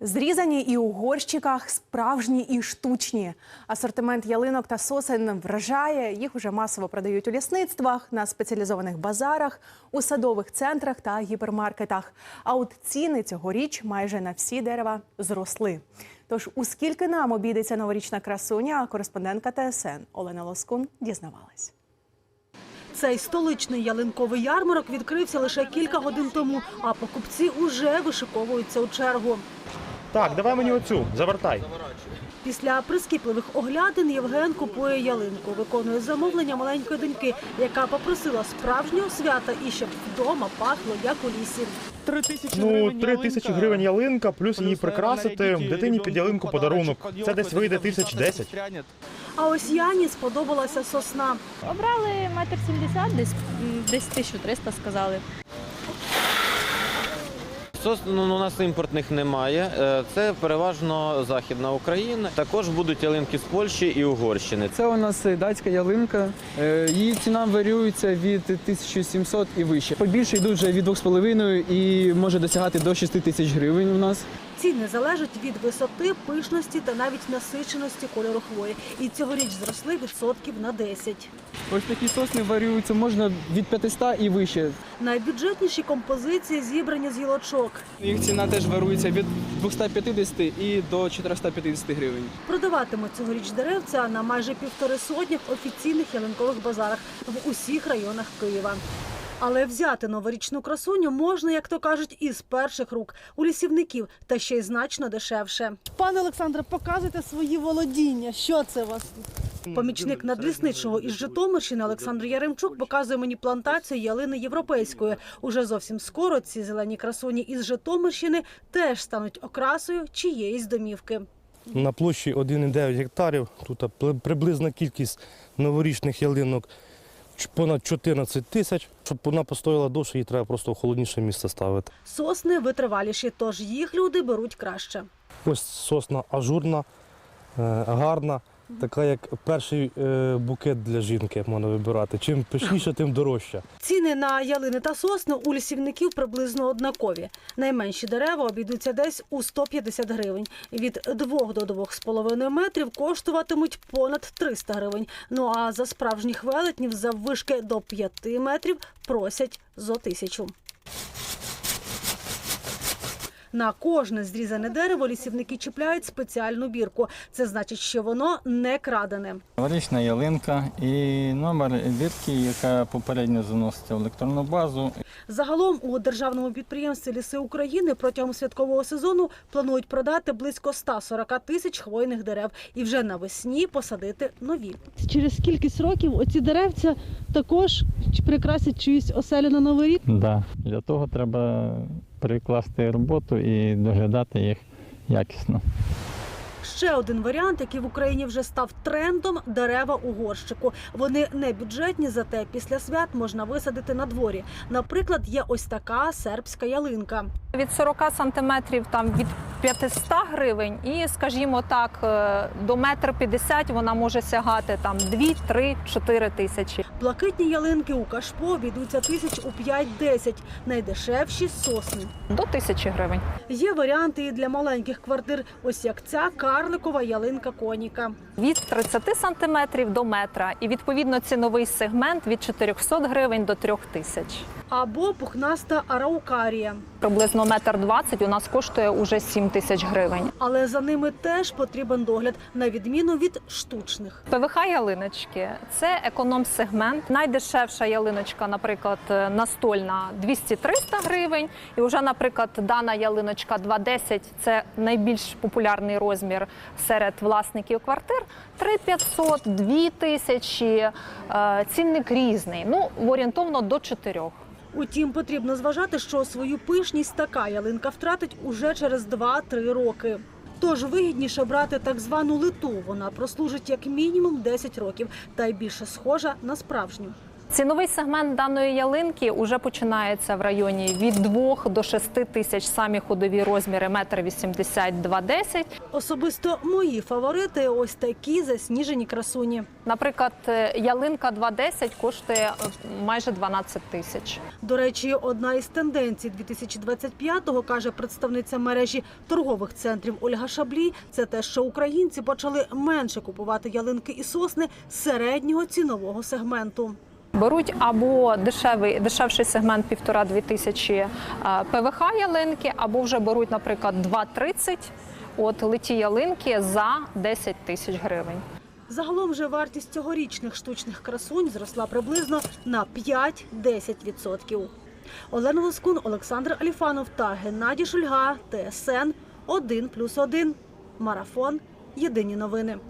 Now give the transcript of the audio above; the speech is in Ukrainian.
Зрізані і у горщиках, справжні і штучні. Асортимент ялинок та сосен вражає. Їх уже масово продають у лісництвах, на спеціалізованих базарах, у садових центрах та гіпермаркетах. А от ціни цьогоріч майже на всі дерева зросли. Тож, у скільки нам обійдеться новорічна красуня, кореспондентка ТСН Олена Лоскун дізнавалась. Цей столичний ялинковий ярмарок відкрився лише кілька годин тому, а покупці уже вишиковуються у чергу. Так, давай мені оцю, завертай. Після прискіпливих оглядин Євген купує ялинку, виконує замовлення маленької доньки, яка попросила справжнього свята і щоб вдома пахло, як у лісі. Три тисячі Ну, три тисячі гривень ялинка, плюс її прикрасити, дитині під ялинку подарунок. Це десь вийде тисяч десять. А ось Яні сподобалася сосна. Обрали метр сімдесят, десь десь 1300 сказали. Сос ну, у нас імпортних немає. Е, Це переважно Західна Україна. Також будуть ялинки з Польщі і Угорщини. Це у нас е, датська ялинка. Е, Її ціна варіюється від 1700 і вище. Побільше йдуть вже від 2,5 і може досягати до 6 тисяч гривень у нас. Ціни залежать від висоти, пишності та навіть насиченості кольору хвої. І цьогоріч зросли відсотків на 10. Ось такі сосни варіюються можна від 500 і вище. Найбюджетніші композиції зібрані з гілочок. Їх ціна теж варіюється від 250 і до 450 гривень. Продаватимуть цьогоріч деревця на майже півтори сотнях офіційних ялинкових базарах в усіх районах Києва. Але взяти новорічну красуню можна, як то кажуть, із перших рук у лісівників та ще й значно дешевше. Пане Олександре, показуйте свої володіння. Що це у вас тут? Помічник надлісничого із Житомирщини Олександр Яремчук показує мені плантацію ялини європейської. Уже зовсім скоро ці зелені красуні із Житомирщини теж стануть окрасою чиєїсь домівки. На площі 1,9 гектарів. Тут приблизна кількість новорічних ялинок понад 14 тисяч. Щоб вона постояла довше, її треба просто в холодніше місце ставити. Сосни витриваліші, тож їх люди беруть краще. Ось сосна ажурна, е, гарна, така як перший е, букет для жінки можна вибирати. Чим пишніше, тим дорожче. Ціни на ялини та сосни у лісівників приблизно однакові. Найменші дерева обійдуться десь у 150 гривень. Від 2 до 2,5 метрів коштуватимуть понад 300 гривень. Ну а за справжніх велетнів заввишки до 5 метрів просять зо тисячу. На кожне зрізане дерево лісівники чіпляють спеціальну бірку. Це значить, що воно не крадене. Новорічна ялинка і номер бірки, яка попередньо заноситься в електронну базу. Загалом у державному підприємстві Ліси України протягом святкового сезону планують продати близько 140 тисяч хвойних дерев і вже навесні посадити нові. Через кількість років оці деревця також прикрасять чиюсь оселю на новий рік. Да. Для того треба прикласти роботу і доглядати їх якісно. Ще один варіант, який в Україні вже став трендом дерева у горщику. Вони не бюджетні, зате після свят можна висадити на дворі. Наприклад, є ось така сербська ялинка. Від 40 сантиметрів там від 500 гривень, і, скажімо так, е, до метр 50 вона може сягати там 2, 3, 4 тисячі. Блакитні ялинки у кашпо обійдуться тисяч у 5-10. Найдешевші сосни. До тисячі гривень. Є варіанти і для маленьких квартир, ось як ця карликова ялинка коніка. Від 30 сантиметрів до метра. І відповідно ціновий сегмент від 400 гривень до 3 тисяч. Або пухнаста араукарія. Приблизно метр 20 у нас коштує уже 7 тисяч гривень. Але за ними теж потрібен догляд, на відміну від штучних. ПВХ ялиночки це економ-сегмент. Найдешевша ялиночка, наприклад, настольна 200-300 гривень. І вже, наприклад, дана ялиночка 2,10 – це найбільш популярний розмір серед власників квартир. 3500, 2000, е, цінник різний. Ну, орієнтовно до 4. Утім, потрібно зважати, що свою пишність така ялинка втратить уже через 2-3 роки. Тож вигідніше брати так звану литу. Вона прослужить як мінімум 10 років та й більше схожа на справжню. Ціновий сегмент даної ялинки вже починається в районі від 2 до 6 тисяч самі ходові розміри 1,80 м 2,10 Особисто мої фаворити ось такі засніжені красуні. Наприклад, е, ялинка 2,10 коштує е, майже 12 тисяч. До речі, одна із тенденцій 2025-го, каже представниця мережі торгових центрів Ольга Шаблі, це те, що українці почали менше купувати ялинки і сосни середнього цінового сегменту. Беруть або дешевий, дешевший сегмент 1,5-2 тисячі е, ПВХ ялинки, або вже беруть, наприклад, 2,30 от литі ялинки за 10 тисяч гривень. Загалом же вартість цьогорічних штучних красунь зросла приблизно на 5-10%. Олена Лоскун, Олександр Аліфанов та Геннадій Шульга. ТСН 1+,1. Марафон. Єдині новини.